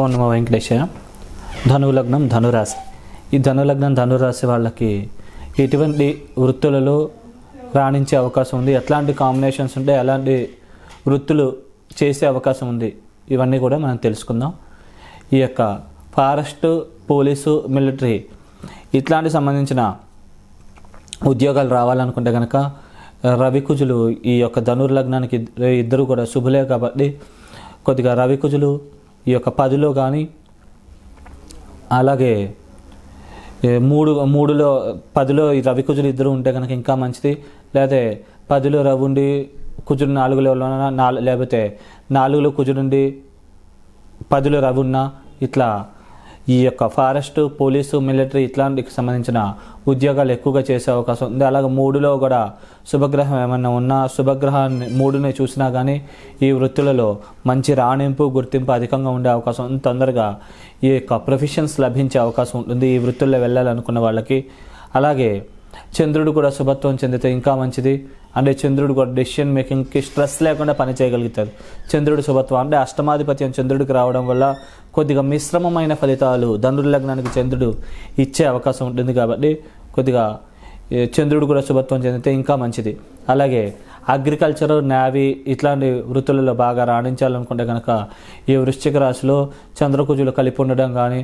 ఓ నమ వెంకటేశయ్య ధనులగ్నం ధనురాశి. ఈ ధనులగ్నం ధనురాశి వాళ్ళకి ఎటువంటి వృత్తులలో రాణించే అవకాశం ఉంది? ఎట్లాంటి కాంబినేషన్స్ ఉంటే ఎలాంటి వృత్తులు చేసే అవకాశం ఉంది? ఇవన్నీ కూడా మనం తెలుసుకుందాం. ఈ యొక్క ఫారెస్ట్ పోలీసు మిలిటరీ ఇట్లాంటి సంబంధించిన ఉద్యోగాలు రావాలనుకుంటే కనుక రవికుజులు ఈ యొక్క ధనుర్లగ్నానికి ఇద్దరు కూడా శుభులే కాబట్టి కొద్దిగా రవికుజులు ఈ యొక్క పదిలో కానీ అలాగే మూడు మూడులో పదిలో ఈ రవి కుజులు ఇద్దరు ఉంటే కనుక ఇంకా మంచిది. లేకపోతే పదిలో రవి ఉండి కుజుడు నాలుగులో నాలుగు లేకపోతే నాలుగులో కుజుడుండి పదిలో రవి ఉన్నా ఇట్లా ఈ యొక్క ఫారెస్ట్ పోలీసు మిలిటరీ ఇట్లాంటికి సంబంధించిన ఉద్యోగాలు ఎక్కువగా చేసే అవకాశం ఉంది. అలాగే మూడులో కూడా శుభగ్రహం ఏమైనా ఉన్నా శుభగ్రహాన్ని మూడుని చూసినా కానీ ఈ వృత్తులలో మంచి రాణింపు గుర్తింపు అధికంగా ఉండే అవకాశం ఉంది. తొందరగా ఈ యొక్క ప్రొఫెషన్స్ లభించే అవకాశం ఉంటుంది ఈ వృత్తుల్లో వెళ్ళాలనుకున్న వాళ్ళకి. అలాగే చంద్రుడు కూడా శుభత్వం చెందితే ఇంకా మంచిది. అంటే చంద్రుడు కూడా డెసిషన్ మేకింగ్కి స్ట్రెస్ లేకుండా పని చేయగలుగుతారు చంద్రుడు శుభత్వం అంటే అష్టమాధిపత్యం చంద్రుడికి రావడం వల్ల కొద్దిగా మిశ్రమమైన ఫలితాలు ధనుర్ లగ్నానికి చంద్రుడు ఇచ్చే అవకాశం ఉంటుంది కాబట్టి కొద్దిగా చంద్రుడు కూడా శుభత్వం చెందితే ఇంకా మంచిది. అలాగే అగ్రికల్చర్ నావీ ఇట్లాంటి వృత్తులలో బాగా రాణించాలనుకుంటే కనుక ఈ వృశ్చిక రాశిలో చంద్రకుజులు కలిపి ఉండడం కానీ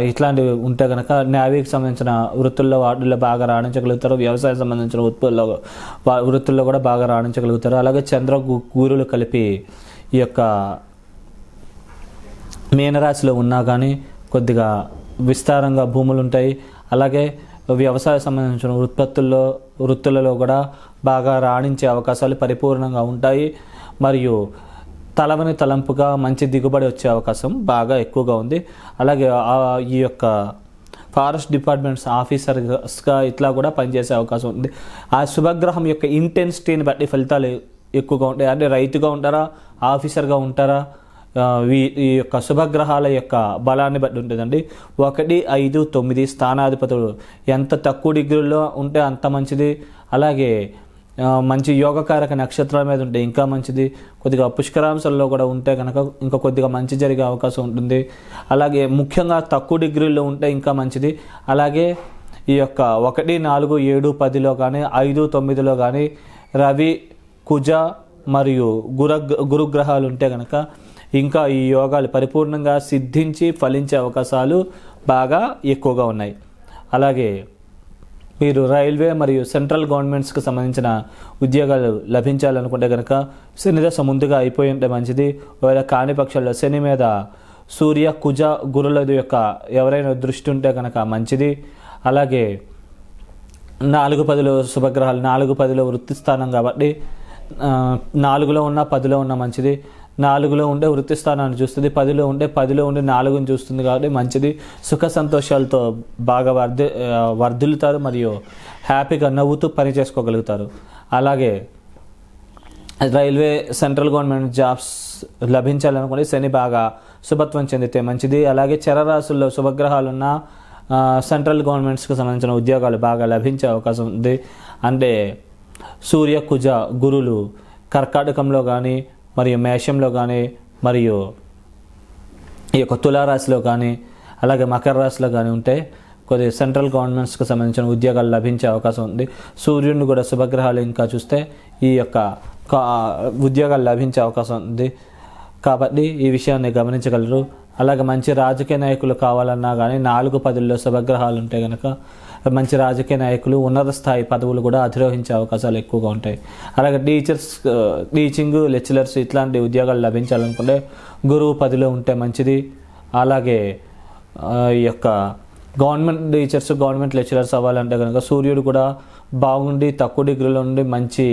ఇట్లాంటివి ఉంటే కనుక నేవీకి సంబంధించిన వృత్తుల్లో వాటిల్లో బాగా రాణించగలుగుతారు వ్యవసాయం సంబంధించిన ఉత్పత్తుల్లో వా- వృత్తుల్లో కూడా బాగా రాణించగలుగుతారు. అలాగే చంద్ర గురులు కలిపి ఈ యొక్క మీనరాశిలో ఉన్నా కానీ కొద్దిగా విస్తారంగా భూములు ఉంటాయి. అలాగే వ్యవసాయ సంబంధించిన ఉత్పత్తుల్లో వృత్తులలో కూడా బాగా రాణించే అవకాశాలు పరిపూర్ణంగా ఉంటాయి. మరియు తలవని తలంపుగా మంచి దిగుబడి వచ్చే అవకాశం బాగా ఎక్కువగా ఉంది. అలాగే ఈ యొక్క ఫారెస్ట్ డిపార్ట్మెంట్స్ ఆఫీసర్స్గా ఇట్లా కూడా పనిచేసే అవకాశం ఉంది. ఆ శుభగ్రహం యొక్క ఇంటెన్సిటీని బట్టి ఫలితాలు ఎక్కువగా ఉంటాయి. అంటే రైతుగా ఉంటారా ఆఫీసర్గా ఉంటారా వీ- ఈ యొక్క శుభగ్రహాల యొక్క బలాన్ని బట్టి ఉంటుందండి. ఒకటి ఐదు తొమ్మిది స్థానాధిపతులు. ఎంత తక్కువ డిగ్రీలో ఉంటే అంత మంచిది. అలాగే మంచి యోగకారక నక్షత్రాల మీద ఉంటే ఇంకా మంచిది. కొద్దిగా పుష్కరాంశంలో కూడా ఉంటే కనుక ఇంకా కొద్దిగా మంచి జరిగే అవకాశం ఉంటుంది. అలాగే ముఖ్యంగా తక్కువ డిగ్రీలో ఉంటే ఇంకా మంచిది. అలాగే ఈ యొక్క ఒకటి నాలుగు ఏడు పదిలో కానీ ఐదు తొమ్మిదిలో కానీ రవి కుజ మరియు గుర గురుగ్రహాలు ఉంటే కనుక ఇంకా ఈ యోగాలు పరిపూర్ణంగా సిద్ధించి ఫలించే అవకాశాలు బాగా ఎక్కువగా ఉన్నాయి. అలాగే మీరు రైల్వే మరియు సెంట్రల్ గవర్నమెంట్స్కి సంబంధించిన ఉద్యోగాలు లభించాలనుకుంటే కనుక శని దశ ముందుగా అయిపోయి ఉంటే మంచిది. ఒకవేళ కాని పక్షాల్లో శని మీద సూర్య కుజ గురుల యొక్క ఎవరైనా దృష్టి ఉంటే కనుక మంచిది. అలాగే నాలుగు పదిలో శుభగ్రహాలు నాలుగు పదిలో వృత్తి స్థానం కాబట్టి నాలుగులో ఉన్న పదిలో ఉన్న మంచిది. నాలుగులో ఉండే వృత్తి స్థానాన్ని చూస్తుంది పదిలో ఉండే పదిలో ఉండే నాలుగుని చూస్తుంది కాబట్టి మంచిది. సుఖ సంతోషాలతో బాగా వర్ధి వర్ధిల్లుతారు మరియు హ్యాపీగా నవ్వుతూ పని చేసుకోగలుగుతారు. అలాగే రైల్వే సెంట్రల్ గవర్నమెంట్ జాబ్స్ లభించాలనుకుంటే శని బాగా శుభత్వం చెందితే మంచిది. అలాగే చరరాశుల్లో శుభగ్రహాలున్న సెంట్రల్ గవర్నమెంట్స్కి సంబంధించిన ఉద్యోగాలు బాగా లభించే అవకాశం ఉంది. అంటే సూర్య కుజ గురులు కర్కాటకంలో కానీ మరియు మేషంలో కానీ మరియు ఈ యొక్క తులారాశిలో కానీ అలాగే మకర రాశిలో కానీ ఉంటే కొద్ది సెంట్రల్ గవర్నమెంట్స్కి సంబంధించిన ఉద్యోగాలు లభించే అవకాశం ఉంది. సూర్యుడిని కూడా శుభగ్రహాలు ఇంకా చూస్తే ఈ యొక్క కా- ఉద్యోగాలు లభించే అవకాశం ఉంది. కాబట్టి ఈ విషయాన్ని గమనించగలరు. అలాగే మంచి రాజకీయ నాయకులు కావాలన్నా కానీ నాలుగు పదుల్లో శుభగ్రహాలు ఉంటే కనుక మంచి రాజకీయ నాయకులు ఉన్నత స్థాయి పదవులు కూడా అధిరోహించే అవకాశాలు ఎక్కువగా ఉంటాయి. అలాగే టీచర్స్ టీచింగ్ లెక్చరర్స్ ఇట్లాంటి ఉద్యోగాలు లభించాలనుకుంటే గురువు పదిలో ఉంటే మంచిది. అలాగే ఈ యొక్క గవర్నమెంట్ టీచర్స్ గవర్నమెంట్ లెక్చరర్స్ అవ్వాలంటే కనుక సూర్యుడు కూడా బాగుండి తక్కువ డిగ్రీలో ఉండి మంచి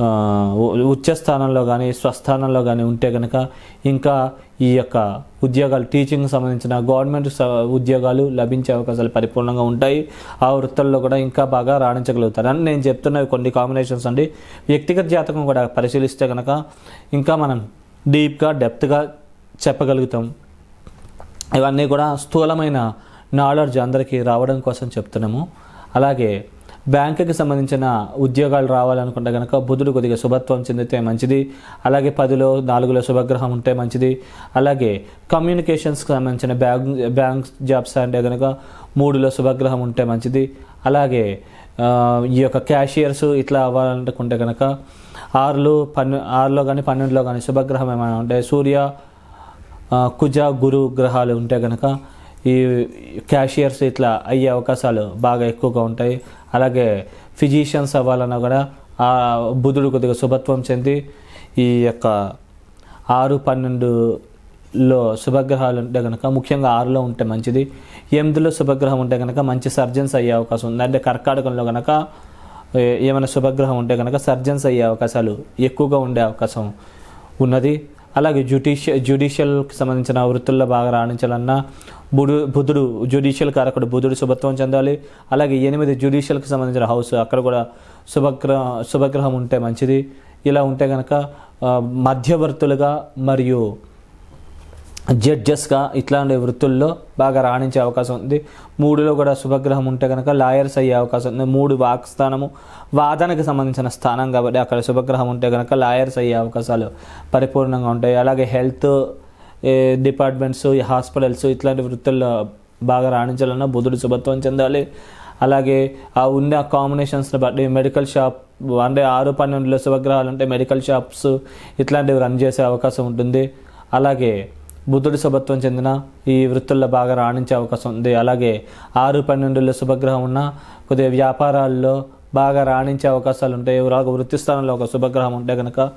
ఉచ్చస్థానంలో స్థానంలో కానీ స్వస్థానంలో కానీ ఉంటే కనుక ఇంకా ఈ యొక్క ఉద్యోగాలు టీచింగ్కి సంబంధించిన గవర్నమెంట్ స- ఉద్యోగాలు లభించే అవకాశాలు పరిపూర్ణంగా ఉంటాయి. ఆ వృత్తుల్లో కూడా ఇంకా బాగా రాణించగలుగుతారు. అని నేను చెప్తున్నవి కొన్ని కాంబినేషన్స్ అండి. వ్యక్తిగత జాతకం కూడా పరిశీలిస్తే కనుక ఇంకా మనం డీప్గా డెప్త్గా చెప్పగలుగుతాం. ఇవన్నీ కూడా స్థూలమైన నాలెడ్జ్ అందరికీ రావడం కోసం చెప్తున్నాము. అలాగే బ్యాంకుకి సంబంధించిన ఉద్యోగాలు రావాలనుకుంటే కనుక బుధుడు కొద్దిగా శుభత్వం చెందితే మంచిది. అలాగే పదిలో నాలుగులో శుభగ్రహం ఉంటే మంచిది. అలాగే కమ్యూనికేషన్స్కి సంబంధించిన బ్యాంక్ బ్యాంక్ జాబ్స్ అంటే కనుక మూడులో శుభగ్రహం ఉంటే మంచిది. అలాగే ఈ యొక్క క్యాషియర్స్ ఇట్లా అవ్వాలనుకుంటే కనుక ఆరులో పన్నె ఆరులో కానీ పన్నెండులో కానీ శుభగ్రహం ఏమైనా ఉంటే సూర్య కుజ గురు గ్రహాలు ఉంటే కనుక ఈ క్యాషియర్స్ ఇట్లా అయ్యే అవకాశాలు బాగా ఎక్కువగా ఉంటాయి. అలాగే ఫిజిషియన్స్ అవ్వాలన్నా కూడా ఆ బుధుడు కొద్దిగా శుభత్వం చెంది ఈ యొక్క ఆరు పన్నెండులో శుభగ్రహాలు ఉంటే కనుక ముఖ్యంగా ఆరులో ఉంటే మంచిది. ఎనిమిదిలో శుభగ్రహం ఉంటే కనుక మంచి సర్జన్స్ అయ్యే అవకాశం ఉంది. అంటే కర్కాటకంలో కనుక ఏమైనా శుభగ్రహం ఉంటే కనుక సర్జన్స్ అయ్యే అవకాశాలు ఎక్కువగా ఉండే అవకాశం ఉన్నది. అలాగే జ్యుడిషియల్ జ్యుడిషియల్కి సంబంధించిన వృత్తుల్లో బాగా రాణించాలన్నా బుడు బుధుడు జ్యుడిషియల్ కారకుడు బుధుడు శుభత్వం చెందాలి. అలాగే ఎనిమిది జ్యుడిషియల్కి సంబంధించిన హౌస్ అక్కడ కూడా శుభగ్రహ శుభగ్రహం ఉంటే మంచిది. ఇలా ఉంటే కనుక మధ్యవర్తులుగా మరియు జడ్జెస్గా ఇట్లాంటి వృత్తుల్లో బాగా రాణించే అవకాశం ఉంది. మూడులో కూడా శుభగ్రహం ఉంటే కనుక లాయర్స్ అయ్యే అవకాశం ఉంది. మూడు వాక్ స్థానము వాదనకు సంబంధించిన స్థానం కాబట్టి అక్కడ శుభగ్రహం ఉంటే కనుక లాయర్స్ అయ్యే అవకాశాలు పరిపూర్ణంగా ఉంటాయి. అలాగే హెల్త్ డిపార్ట్మెంట్స్ హాస్పిటల్స్ ఇట్లాంటి వృత్తుల్లో బాగా రాణించాలన్నా బుధుడు శుభత్వం చెందాలి. అలాగే ఆ ఉన్న కాంబినేషన్స్ని బట్టి మెడికల్ షాప్ అంటే ఆరు పన్నెండులో శుభగ్రహాలు ఉంటే మెడికల్ షాప్స్ ఇట్లాంటివి రన్ చేసే అవకాశం ఉంటుంది. అలాగే బుద్ధుడి శుభత్వం చెందిన ఈ వృత్తుల్లో బాగా రాణించే అవకాశం ఉంది. అలాగే ఆరు పన్నెండులో శుభగ్రహం ఉన్న కొద్దిగా వ్యాపారాల్లో బాగా రాణించే అవకాశాలు ఉంటాయి. ఒక వృత్తి స్థానంలో ఒక శుభగ్రహం ఉంటే కనుక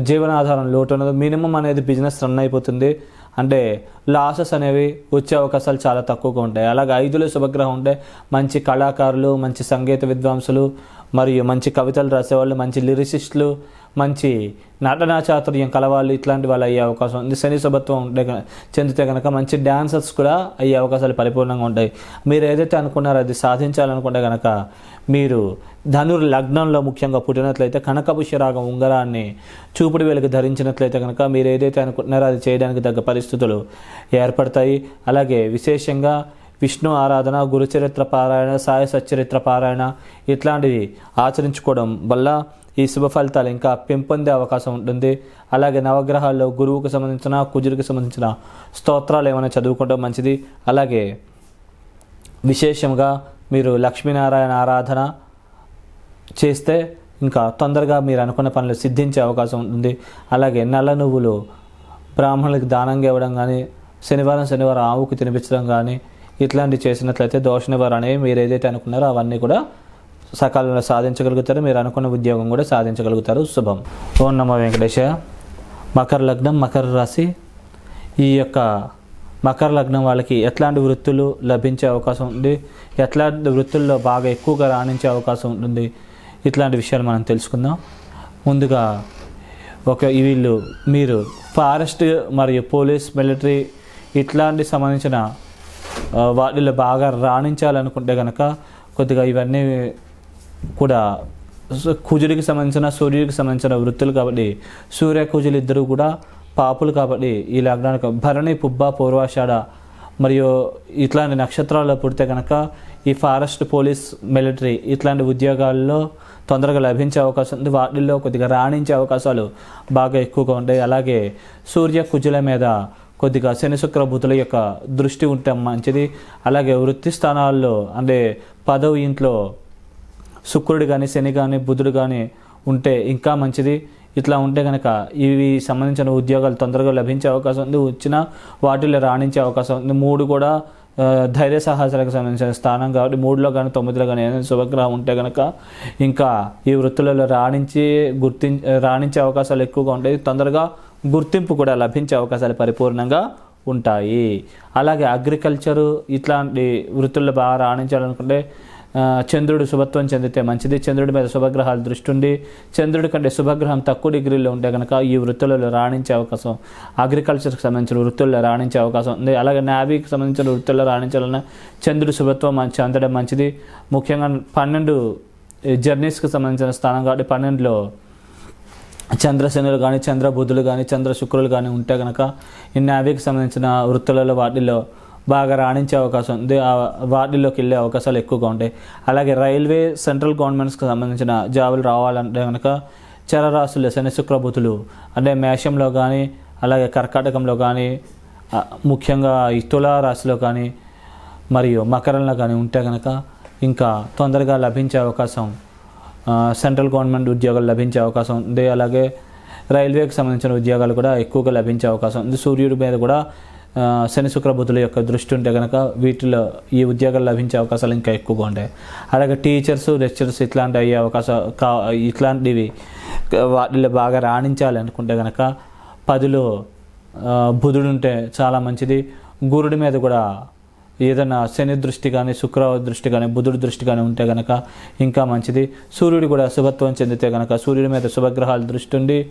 జీవనాధారం లోటు ఉన్నది. మినిమం అనేది బిజినెస్ రన్ అయిపోతుంది. అంటే లాసెస్ అనేవి వచ్చే అవకాశాలు చాలా తక్కువగా ఉంటాయి. అలాగే ఐదులో శుభగ్రహం ఉంటే మంచి కళాకారులు మంచి సంగీత విద్వాంసులు మరియు మంచి కవితలు రాసేవాళ్ళు మంచి లిరిసిస్టులు మంచి నటనా చాతుర్యం కలవాళ్ళు ఇట్లాంటి వాళ్ళు అయ్యే అవకాశం ఉంది. శని శుభత్వం ఉంటే చెందితే కనుక మంచి డాన్సర్స్ కూడా అయ్యే అవకాశాలు పరిపూర్ణంగా ఉంటాయి. మీరు ఏదైతే అనుకున్నారో అది సాధించాలనుకుంటే కనుక మీరు ధనుర్ లగ్నంలో ముఖ్యంగా పుట్టినట్లయితే కనకపుష్యరాగం ఉంగరాన్ని చూపుడు వేలకు ధరించినట్లయితే కనుక మీరు ఏదైతే అనుకుంటున్నారో అది చేయడానికి తగ్గ పరిస్థితులు ఏర్పడతాయి. అలాగే విశేషంగా విష్ణు ఆరాధన గురుచరిత్ర పారాయణ సాయ సచ్చరిత్ర పారాయణ ఇట్లాంటివి ఆచరించుకోవడం వల్ల ఈ శుభ ఫలితాలు ఇంకా పెంపొందే అవకాశం ఉంటుంది. అలాగే నవగ్రహాల్లో గురువుకు సంబంధించిన కుజుడికి సంబంధించిన స్తోత్రాలు ఏమైనా చదువుకోవడం మంచిది. అలాగే విశేషంగా మీరు లక్ష్మీనారాయణ ఆరాధన చేస్తే ఇంకా తొందరగా మీరు అనుకున్న పనులు సిద్ధించే అవకాశం ఉంటుంది. అలాగే నల్ల నువ్వులు బ్రాహ్మణులకు దానంగా ఇవ్వడం కానీ శనివారం శనివారం ఆవుకు తినిపించడం కానీ ఇట్లాంటివి చేసినట్లయితే దోష నివారణ అనేవి మీరు ఏదైతే అనుకున్నారో అవన్నీ కూడా సకాలంలో సాధించగలుగుతారు. మీరు అనుకున్న ఉద్యోగం కూడా సాధించగలుగుతారు. శుభం. ఓం నమ వెంకటేశ. మకర లగ్నం మకర రాశి. ఈ యొక్క మకర లగ్నం వాళ్ళకి ఎట్లాంటి వృత్తులు లభించే అవకాశం ఉంది? ఎట్లాంటి వృత్తుల్లో బాగా ఎక్కువగా రాణించే అవకాశం ఉంటుంది? ఇట్లాంటి విషయాలు మనం తెలుసుకుందాం. ముందుగా ఒక వీళ్ళు మీరు ఫారెస్ట్ మరియు పోలీస్ మిలిటరీ ఇట్లాంటి సంబంధించిన వాటిలో బాగా రాణించాలనుకుంటే కనుక కొద్దిగా ఇవన్నీ కూడా కుజుడికి సంబంధించిన సూర్యుడికి సంబంధించిన వృత్తులు కాబట్టి సూర్య కుజులు ఇద్దరు కూడా పాపులు కాబట్టి ఈ లగ్నానికి భరణి పుబ్బ పూర్వాషాఢ మరియు ఇట్లాంటి నక్షత్రాల్లో పుడితే కనుక ఈ ఫారెస్ట్ పోలీస్ మిలిటరీ ఇట్లాంటి ఉద్యోగాల్లో తొందరగా లభించే అవకాశం ఉంది. వాటిల్లో కొద్దిగా రాణించే అవకాశాలు బాగా ఎక్కువగా ఉంటాయి. అలాగే సూర్య కుజుల మీద కొద్దిగా శని శుక్రభూతుల యొక్క దృష్టి ఉంటే మంచిది. అలాగే వృత్తి స్థానాల్లో అంటే పదవి ఇంట్లో శుక్రుడు కానీ శని కానీ బుధుడు కానీ ఉంటే ఇంకా మంచిది. ఇట్లా ఉంటే కనుక ఇవి సంబంధించిన ఉద్యోగాలు తొందరగా లభించే అవకాశం ఉంది. వచ్చిన వాటిలో రాణించే అవకాశం ఉంది. మూడు కూడా ధైర్య సాహసాలకు సంబంధించిన స్థానం కాబట్టి మూడులో కానీ తొమ్మిదిలో కానీ ఏదైనా శుభగ్రహం ఉంటే కనుక ఇంకా ఈ వృత్తులలో రాణించి గుర్తి రాణించే అవకాశాలు ఎక్కువగా ఉంటాయి. తొందరగా గుర్తింపు కూడా లభించే అవకాశాలు పరిపూర్ణంగా ఉంటాయి. అలాగే అగ్రికల్చరు ఇట్లాంటి వృత్తుల్లో బాగా రాణించాలనుకుంటే చంద్రుడు శుభత్వం చెందితే మంచిది. చంద్రుడి మీద శుభగ్రహాలు దృష్టి ఉండి చంద్రుడి కంటే శుభగ్రహం తక్కువ డిగ్రీలో ఉంటే కనుక ఈ వృత్తులలో రాణించే అవకాశం అగ్రికల్చర్కి సంబంధించిన వృత్తుల్లో రాణించే అవకాశం ఉంది. అలాగే నావీకి సంబంధించిన వృత్తుల్లో రాణించాలన్నా చంద్రుడి శుభత్వం మంచి అందడం మంచిది. ముఖ్యంగా పన్నెండు జర్నీస్కి సంబంధించిన స్థానం కాబట్టి పన్నెండులో చంద్రశనులు కానీ చంద్రబుధులు కానీ చంద్ర శుక్రులు కానీ ఉంటే కనుక ఈ నావికి సంబంధించిన వృత్తులలో వాటిల్లో బాగా రాణించే అవకాశం ఉంది. ఆ వాటిల్లోకి వెళ్ళే అవకాశాలు ఎక్కువగా ఉంటాయి. అలాగే రైల్వే సెంట్రల్ గవర్నమెంట్స్కి సంబంధించిన జాబులు రావాలంటే కనుక చరరాశులు శని శుక్రబుధులు అంటే మేషంలో కానీ అలాగే కర్కాటకంలో కానీ ముఖ్యంగా ఈ తులారాశిలో కానీ మరియు మకరంలో కానీ ఉంటే కనుక ఇంకా తొందరగా లభించే అవకాశం సెంట్రల్ గవర్నమెంట్ ఉద్యోగాలు లభించే అవకాశం ఉంది. అలాగే రైల్వేకి సంబంధించిన ఉద్యోగాలు కూడా ఎక్కువగా లభించే అవకాశం ఉంది. సూర్యుడి మీద కూడా శని శుక్రబుద్ధుల యొక్క దృష్టి ఉంటే కనుక వీటిలో ఈ ఉద్యోగాలు లభించే అవకాశాలు ఇంకా ఎక్కువగా ఉంటాయి. అలాగే టీచర్స్ లెక్చరర్స్ ఇట్లాంటి అయ్యే అవకాశం కా ఇట్లాంటివి వాటిలో బాగా రాణించాలి అనుకుంటే కనుక పదిలో బుధుడు ఉంటే చాలా మంచిది. గురుడి మీద కూడా ఏదైనా శని దృష్టి కానీ శుక్రవారి దృష్టి కానీ బుధుడి దృష్టి కానీ ఉంటే కనుక ఇంకా మంచిది. సూర్యుడు కూడా శుభత్వం చెందితే కనుక సూర్యుడి మీద శుభగ్రహాల దృష్టి ఉండి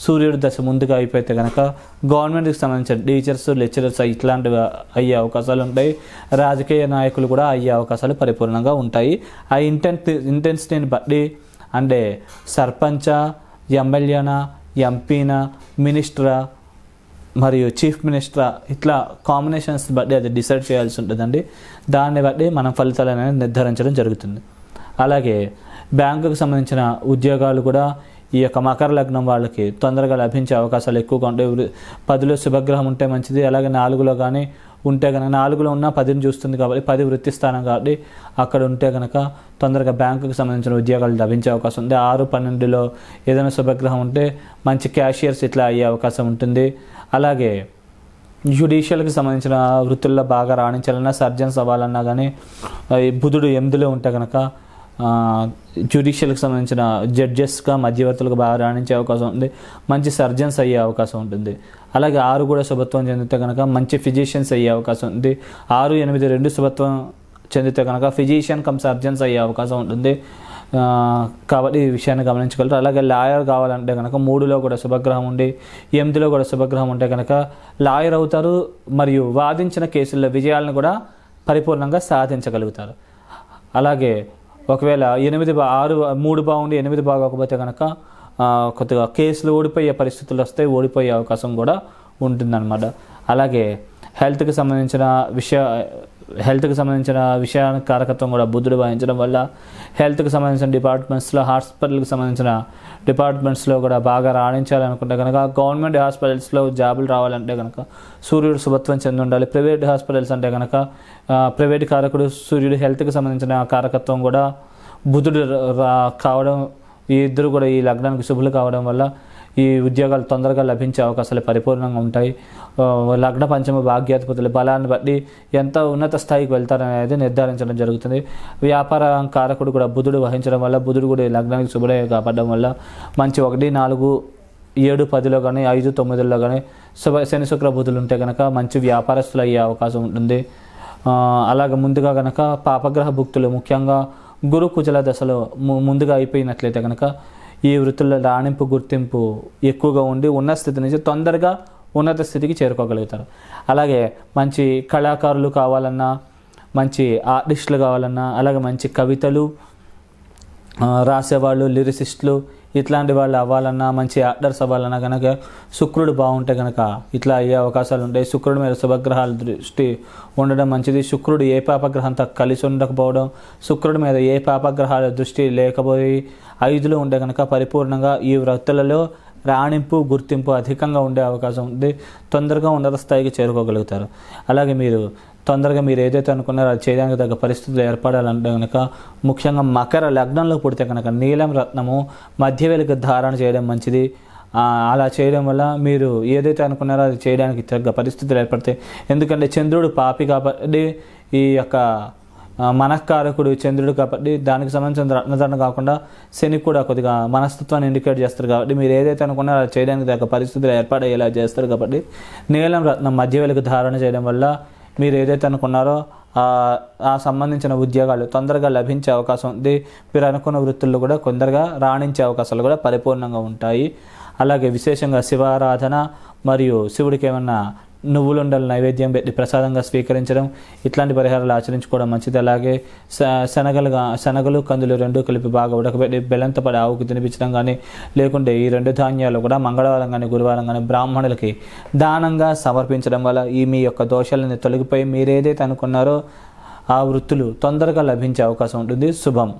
సూర్యుడి దశ ముందుగా అయిపోతే కనుక గవర్నమెంట్కి సంబంధించిన టీచర్స్ లెక్చరర్స్ ఇట్లాంటివి అయ్యే అవకాశాలు ఉంటాయి. రాజకీయ నాయకులు కూడా అయ్యే అవకాశాలు పరిపూర్ణంగా ఉంటాయి. ఆ ఇంటెన్ ఇంటెన్సిటీని బట్టి అంటే సర్పంచ ఎమ్మెల్యేనా ఎంపీనా మినిస్టరా మరియు చీఫ్ మినిస్టర్ ఇట్లా కాంబినేషన్స్ బట్టి అది డిసైడ్ చేయాల్సి ఉంటుందండి. దాన్ని బట్టి మనం ఫలితాలను నిర్ధారించడం జరుగుతుంది. అలాగే బ్యాంకుకు సంబంధించిన ఉద్యోగాలు కూడా ఈ యొక్క మకర లగ్నం వాళ్ళకి తొందరగా లభించే అవకాశాలు ఎక్కువగా ఉంటాయి. పదిలో శుభగ్రహం ఉంటే మంచిది అలాగే నాలుగులో కానీ ఉంటే కనుక నాలుగులో ఉన్న పదిని చూస్తుంది కాబట్టి పది వృత్తి స్థానం కాబట్టి అక్కడ ఉంటే కనుక తొందరగా బ్యాంకుకు సంబంధించిన ఉద్యోగాలు లభించే అవకాశం ఉంది. ఆరు పన్నెండులో ఏదైనా శుభగ్రహం ఉంటే మంచి క్యాషియర్స్ ఇట్లా అయ్యే అవకాశం ఉంటుంది. అలాగే జ్యుడిషియల్కి సంబంధించిన వృత్తుల్లో బాగా రాణించాలన్నా సర్జన్స్ అవ్వాలన్నా కానీ బుధుడు ఎనిమిదిలో ఉంటే కనుక జ్యుడిషియల్కి సంబంధించిన జడ్జెస్గా మధ్యవర్తులకు బాగా రాణించే అవకాశం ఉంది. మంచి సర్జన్స్ అయ్యే అవకాశం ఉంటుంది. అలాగే ఆరు కూడా శుభత్వం చెందితే కనుక మంచి ఫిజిషియన్స్ అయ్యే అవకాశం ఉంది. ఆరు ఎనిమిది రెండు శుభత్వం చెందితే కనుక ఫిజిషియన్ కమ్ సర్జన్స్ అయ్యే అవకాశం ఉంటుంది. కాబట్టి ఈ విషయాన్ని గమనించగలరు. అలాగే లాయర్ కావాలంటే కనుక మూడులో కూడా శుభగ్రహం ఉండి ఎనిమిదిలో కూడా శుభగ్రహం ఉంటే కనుక లాయర్ అవుతారు మరియు వాదించిన కేసుల్లో విజయాలను కూడా పరిపూర్ణంగా సాధించగలుగుతారు. అలాగే ఒకవేళ ఎనిమిది బా ఆరు మూడు బాగుండి ఎనిమిది బాగోకపోతే కనుక కొద్దిగా కేసులు ఓడిపోయే పరిస్థితులు వస్తే ఓడిపోయే అవకాశం కూడా ఉంటుందన్నమాట. అలాగే హెల్త్కి సంబంధించిన విషయ హెల్త్కి సంబంధించిన విషయానికి కారకత్వం కూడా బుద్ధుడు వహించడం వల్ల హెల్త్కి సంబంధించిన డిపార్ట్మెంట్స్లో హాస్పిటల్కి సంబంధించిన డిపార్ట్మెంట్స్లో కూడా బాగా రాణించాలనుకుంటే కనుక గవర్నమెంట్ హాస్పిటల్స్లో జాబులు రావాలంటే కనుక సూర్యుడు శుభత్వం చెంది ఉండాలి. ప్రైవేట్ హాస్పిటల్స్ అంటే కనుక ప్రైవేట్ కారకుడు సూర్యుడు హెల్త్కి సంబంధించిన కారకత్వం కూడా బుధుడు రా- కావడం ఈ ఇద్దరు కూడా ఈ లగ్నానికి శుభులు కావడం వల్ల ఈ ఉద్యోగాలు తొందరగా లభించే అవకాశాలు పరిపూర్ణంగా ఉంటాయి. లగ్న పంచమ భాగ్యాధిపతులు బలాన్ని బట్టి ఎంత ఉన్నత స్థాయికి వెళ్తారనేది నిర్ధారించడం జరుగుతుంది. వ్యాపార కారకుడు కూడా బుధుడు వహించడం వల్ల బుధుడు కూడా లగ్నానికి శుభుడే కాపాడడం వల్ల మంచి ఒకటి నాలుగు ఏడు పదిలో కానీ ఐదు తొమ్మిదిలో కానీ శుభ శని శుక్ర బుధులు ఉంటే కనుక మంచి వ్యాపారస్తులు అయ్యే అవకాశం ఉంటుంది. అలాగే ముందుగా కనుక పాపగ్రహ భుక్తులు ముఖ్యంగా గురు కుజల దశలో ము- ముందుగా అయిపోయినట్లయితే కనుక ఈ వృత్తుల్లో రాణింపు గుర్తింపు ఎక్కువగా ఉండి ఉన్న స్థితి నుంచి తొందరగా ఉన్నత స్థితికి చేరుకోగలుగుతారు. అలాగే మంచి కళాకారులు కావాలన్నా మంచి ఆర్టిస్టులు కావాలన్నా అలాగే మంచి కవితలు రాసేవాళ్ళు లిరిసిస్టులు ఇట్లాంటి వాళ్ళు అవ్వాలన్నా మంచి యాక్టర్స్ అవ్వాలన్నా కనుక శుక్రుడు బాగుంటే కనుక ఇట్లా అయ్యే అవకాశాలు ఉంటాయి శుక్రుడి మీద శుభగ్రహాల దృష్టి ఉండడం మంచిది. శుక్రుడు ఏ పాపగ్రహంతో కలిసి ఉండకపోవడం శుక్రుడి మీద ఏ పాపగ్రహాల దృష్టి లేకపోయి ఐదులో ఉంటే కనుక పరిపూర్ణంగా ఈ వృత్తులలో రాణింపు గుర్తింపు అధికంగా ఉండే అవకాశం ఉంది. తొందరగా ఉన్నత స్థాయికి చేరుకోగలుగుతారు. అలాగే మీరు తొందరగా మీరు ఏదైతే అనుకున్నారో అది చేయడానికి తగ్గ పరిస్థితులు ఏర్పడాలంటే కనుక ముఖ్యంగా మకర లగ్నంలో పుడితే కనుక నీలం రత్నము మధ్య వెలుగు ధారణ చేయడం మంచిది. అలా చేయడం వల్ల మీరు ఏదైతే అనుకున్నారో అది చేయడానికి తగ్గ పరిస్థితులు ఏర్పడతాయి. ఎందుకంటే చంద్రుడు పాపి కాబట్టి ఈ యొక్క మనఃకారకుడు చంద్రుడు కాబట్టి దానికి సంబంధించిన రత్నధరణ కాకుండా శని కూడా కొద్దిగా మనస్తత్వాన్ని ఇండికేట్ చేస్తారు కాబట్టి మీరు ఏదైతే అనుకున్నారో అది చేయడానికి తగ్గ పరిస్థితులు ఏర్పడేలా చేస్తారు కాబట్టి నీలం రత్నం మధ్య వెలుగు ధారణ చేయడం వల్ల మీరు ఏదైతే అనుకున్నారో ఆ సంబంధించిన ఉద్యోగాలు తొందరగా లభించే అవకాశం ఉంది. మీరు అనుకున్న వృత్తుల్లో కూడా కొందరగా రాణించే అవకాశాలు కూడా పరిపూర్ణంగా ఉంటాయి. అలాగే విశేషంగా శివారాధన మరియు శివుడికి ఏమన్నా నువ్వులుండలు నైవేద్యం పెట్టి ప్రసాదంగా స్వీకరించడం ఇట్లాంటి పరిహారాలు ఆచరించుకోవడం మంచిది. అలాగే శ- శనగలుగా శనగలు కందులు రెండు కలిపి బాగా ఉడకబెట్టి బెల్లంతో పడి ఆవుకు తినిపించడం కానీ లేకుంటే ఈ రెండు ధాన్యాలు కూడా మంగళవారం కానీ గురువారం కానీ బ్రాహ్మణులకి దానంగా సమర్పించడం వల్ల ఈ మీ యొక్క దోషాలని తొలగిపోయి మీరేదైతే అనుకున్నారో ఆ వృత్తులు తొందరగా లభించే అవకాశం ఉంటుంది. శుభం.